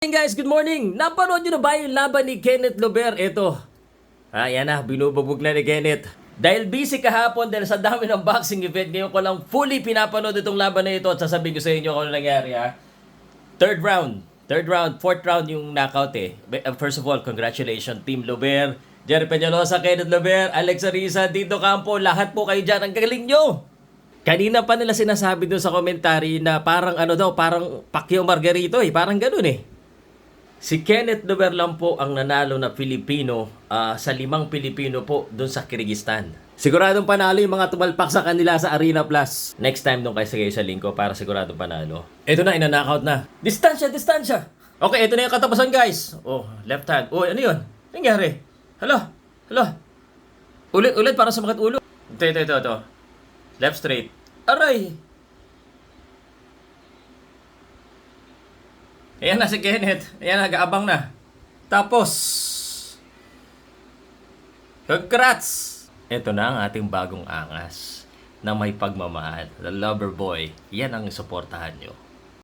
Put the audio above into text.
Hey guys, good morning! Napanood nyo na ba yung laban ni Kenneth Lober? Ito. Ah, yan na, binububog na ni Kenneth. Dahil busy kahapon dahil sa dami ng boxing event, ngayon ko lang fully pinapanood itong laban na ito at sasabihin ko sa inyo kung ano nangyari ha. Third round. Third round, fourth round yung knockout eh. Uh, First of all, congratulations Team Lober, Jerry Peñalosa, Kenneth Lober, Alex Ariza, Tito Campo, lahat po kayo dyan. Ang galing nyo! Kanina pa nila sinasabi doon sa commentary na parang ano daw, parang Pacquiao Margarito eh. Parang ganun eh. Si Kenneth Dover lang po ang nanalo na Pilipino ah, sa limang Pilipino po doon sa Kyrgyzstan. Siguradong panalo yung mga tumalpak sa kanila sa Arena Plus. Next time doon kayo sa kayo sa lingko para siguradong panalo. Ito na, inanakaut na. Distansya, distansya! Okay, ito na yung katapusan guys. Oh, left hand. Oh, ano yun? Nangyari? Hala, hala. Ulit, ulit para sa makat ulo. Ito, ito, ito, ito. Left straight. Aray! Ayan na si Kenneth. Ayan, nag-aabang na. Tapos, congrats! Ito na ang ating bagong angas na may pagmamahal. The Lover Boy. Yan ang suportahan nyo.